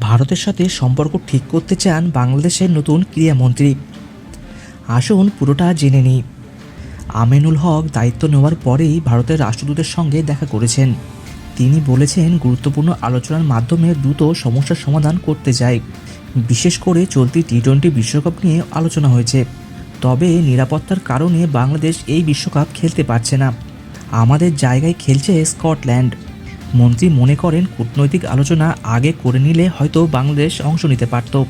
ভারতের সাথে সম্পর্ক ঠিক করতে চান বাংলাদেশের নতুন ক্রীড়ামন্ত্রী। আসুন পুরোটা জেনে নিই। আমিনুল হক দায়িত্ব নেওয়ার পরেই ভারতের রাষ্ট্রদূতের সঙ্গে দেখা করেছেন। তিনি বলেছেন, গুরুত্বপূর্ণ আলোচনার মাধ্যমে দ্রুত সমস্যার সমাধান করতে চাই। বিশেষ করে চলতি টি টোয়েন্টি বিশ্বকাপ নিয়ে আলোচনা হয়েছে। তবে নিরাপত্তার কারণে বাংলাদেশ এই বিশ্বকাপ খেলতে পারছে না। আমাদের জায়গায় খেলছে স্কটল্যান্ড। মন্ত্রী মনে করেন কূটনৈতিক আলোচনা আগে করে নিলে হয়তো বাংলাদেশ অংশ নিতে পারত।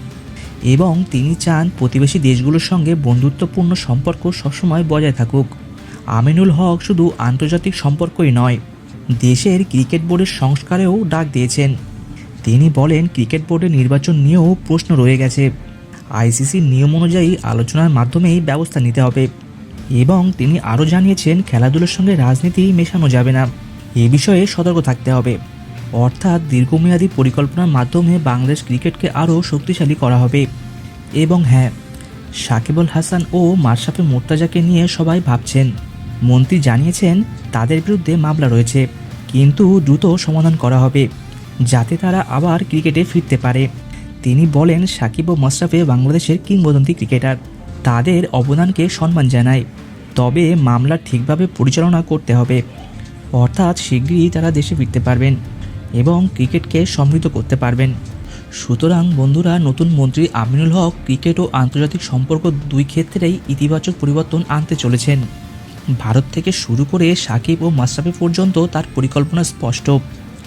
এবং তিনি চান প্রতিবেশী দেশগুলোর সঙ্গে বন্ধুত্বপূর্ণ সম্পর্ক সবসময় বজায় থাকুক। আমিনুল হক শুধু আন্তর্জাতিক সম্পর্কই নয়, দেশের ক্রিকেট বোর্ডের সংস্কারেও ডাক দিয়েছেন। তিনি বলেন, ক্রিকেট বোর্ডের নির্বাচন নিয়েও প্রশ্ন রয়ে গেছে। আইসিসির নিয়ম অনুযায়ী আলোচনার মাধ্যমেই ব্যবস্থা নিতে হবে। এবং তিনি আরও জানিয়েছেন, খেলাধুলার সঙ্গে রাজনীতি মেশানো যাবে না। এ বিষয়ে সতর্ক থাকতে হবে। অর্থাৎ দীর্ঘমেয়াদী পরিকল্পনার মাধ্যমে বাংলাদেশ ক্রিকেটকে আরও শক্তিশালী করা হবে। এবং হ্যাঁ সাকিবুল হাসান ও মাশরাফি মোর্তাজাকে নিয়ে সবাই ভাবছেন। মন্ত্রী জানিয়েছেন, তাদের বিরুদ্ধে মামলা রয়েছে। কিন্তু দ্রুত সমাধান করা হবে, যাতে তারা আবার ক্রিকেটে ফিরতে পারে। তিনি বলেন, সাকিব ও মাশরাফে বাংলাদেশের কিংবদন্তি ক্রিকেটার। তাদের অবদানকে সম্মান জানায়। তবে মামলা ঠিকভাবে পরিচালনা করতে হবে। অর্থাৎ শীঘ্রই তারা দেশে ফিরতে পারবেন এবং ক্রিকেটকে সমৃদ্ধ করতে পারবেন। সুতরাং বন্ধুরা, নতুন মন্ত্রী আমিনুল হক ক্রিকেট ও আন্তর্জাতিক সম্পর্ক দুই ক্ষেত্রেই ইতিবাচক পরিবর্তন আনতে চলেছেন। ভারত থেকে শুরু করে সাকিব ও মাশরাফি পর্যন্ত তার পরিকল্পনা স্পষ্ট।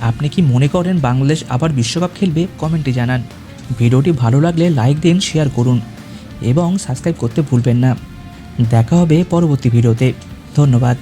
আপনি কি মনে করেন বাংলাদেশ আবার বিশ্বকাপ খেলবে? কমেন্টে জানান। ভিডিওটি ভালো লাগলে লাইক দিন, শেয়ার করুন এবং সাবস্ক্রাইব করতে ভুলবেন না। দেখা হবে পরবর্তী ভিডিওতে। ধন্যবাদ।